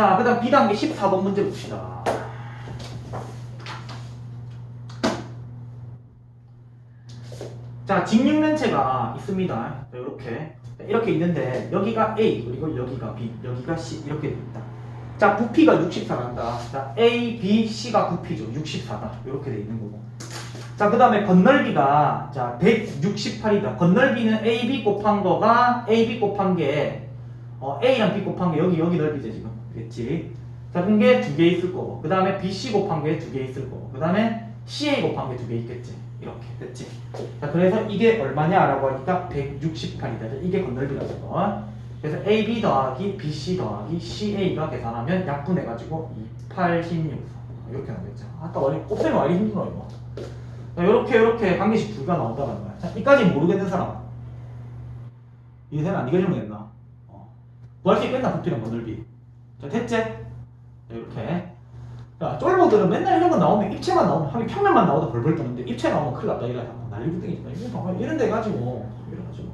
자, 그 다음 B단계 14번 문제 봅시다. 자, 직육면체가 있습니다. 자, 이렇게. 자, 이렇게 있는데, 여기가 A, 그리고 여기가 B, 여기가 C, 이렇게 돼 있다. 자, 부피가 64난다. 자, A, B, C가 부피죠. 64다. 이렇게 돼 있는 거고. 자, 그 다음에 건널비가, 자, 168이다. 건널비는 AB 곱한 거가, AB 곱한 게, 어, A랑 B 곱한 게 여기, 여기 넓이죠, 지금. 그랬지? 자, 그런 게두 개 있을 거고. 그 다음에 BC 곱한 게 두 개 있을 거고. 그 다음에 CA 곱한 게 두 개 있겠지. 이렇게. 됐지? 자, 그래서 이게 얼마냐라고 하니까 168이다. 이게 건널비라는 거. 그래서 AB 더하기 BC 더하기 CA가 계산하면 약분해가지고 2816. 이렇게 나오겠죠. 아까 원래 곱셈이 많이 힘들어, 이거. 자, 요렇게, 요렇게 한 개씩 두 개가 나온다는 거야. 자, 이까지 모르겠는 사람. 이세는 안 이겨주면 됐나? 어. 구할 수 있겠나, 부피랑 건널비. 자, 됐지? 자, 이렇게. 야, 쫄보들은 맨날 이런 거 나오면 입체만 나오면 하긴 평면만 나오도 벌벌 떠는데 입체 나오면 큰일 났다. 이래 난리 부땡이니까 이거 봐봐 이런 데 가지고. 이래 가지고.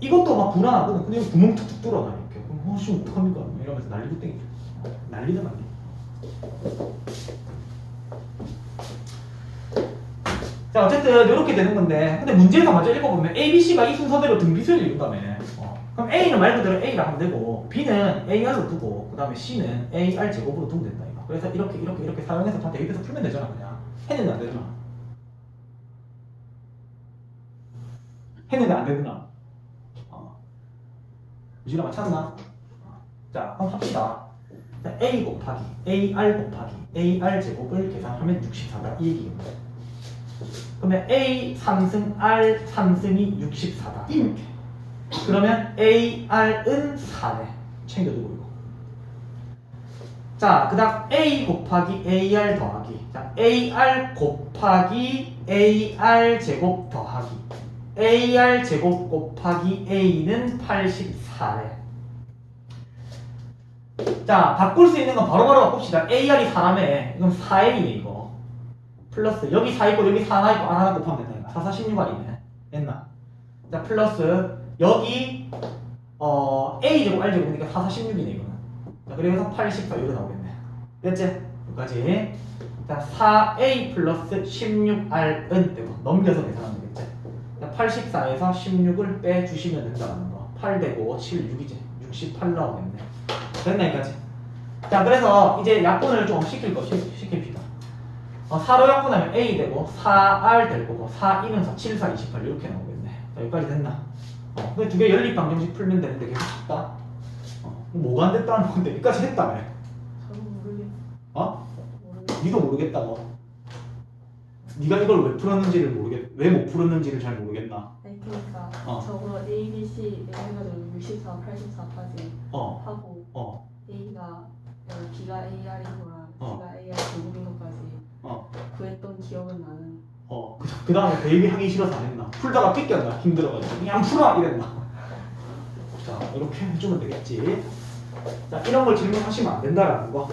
이것도 막 불안하거든. 근데 구멍 툭툭 뚫어놔 이렇게 그럼 어씨 어떡합니까? 막 이러면서 난리 부땡이죠 난리다 난리. 자 어쨌든 이렇게 되는 건데. 근데 문제에서 먼저 읽어보면 A, B, C가 이 순서대로 등비수를 이룬다며. 어. 그럼 A는 말 그대로 A라 하면 되고 B는 AR로 두고 그 다음에 C는 AR 제곱으로 두면 된다 이거. 그래서 이렇게 이렇게 이렇게 사용해서 다 대입해서 풀면 되잖아 그냥. 했는데 안 되잖아. 했는데 안 되구나. 어. 유진아 찾나? 어. 자 그럼 합시다. 자, A 곱하기 AR 곱하기 AR 제곱을 계산하면 64다 이 얘기입니다. 그러면 A 3승 R 3승이 64다 이렇게 그러면 AR은 4네. 챙겨두고 이거 자, 그 다음 A 곱하기 AR 더하기. 자, AR 곱하기 AR 제곱 더하기. AR 제곱 곱하기 A는 84래 자, 바꿀 수 있는 건 바로바로 바꿉시다. AR이 4라며 이건 4A네 이거. 플러스. 여기 4 있고 여기 4 하나 있고 하나 곱하면 된다 4, 4, 16R이네. 됐나? 자, 플러스 여기 어 A 제곱 R 제곱이니까 4, 4, 16이네 이거는 자, 그래서 84 이거 나오겠네 됐지? 여기까지 자 4A 플러스 16R은 되고 넘겨서 계산하면 되겠지 자, 84에서 16을 빼주시면 된다는 거. 8 되고 7, 6이지. 68 나오겠네. 됐나 여기까지? 자 그래서 이제 약분을 좀 시킬 거 시, 시킵시다. 어, 4로 약분하면 A 되고 4R 될 거고 4 1은 4, 7, 4, 28 이렇게 나오겠네. 자 여기까지 됐나? 어, 그두개 연립 방정식 풀면 되는데 계속 쉽다. 어, 뭐가 안 됐다는 건데 여기까지 했다며. 저는 모르겠 어? 모르겠 니도 모르겠다고. 네가 이걸 왜 풀었는지를 모르겠, 왜 못 풀었는지를 잘 모르겠나? 아니 그러니까 어. 저거 A, B, C 해가지고 64, 84까지 어, 하고 어, A가 어, B가 AR인 거랑 어. C가 AR 제곱인 것까지 어. 구했던 기억은 나는 어. 그, 그 다음에 베이비 하기 싫어서 안 했나? 풀다가 뺏겼나? 힘들어가지고 그냥 풀어 이랬나? 자, 이렇게 해주면 되겠지. 자, 이런 걸 질문하시면 안 된다라는 거.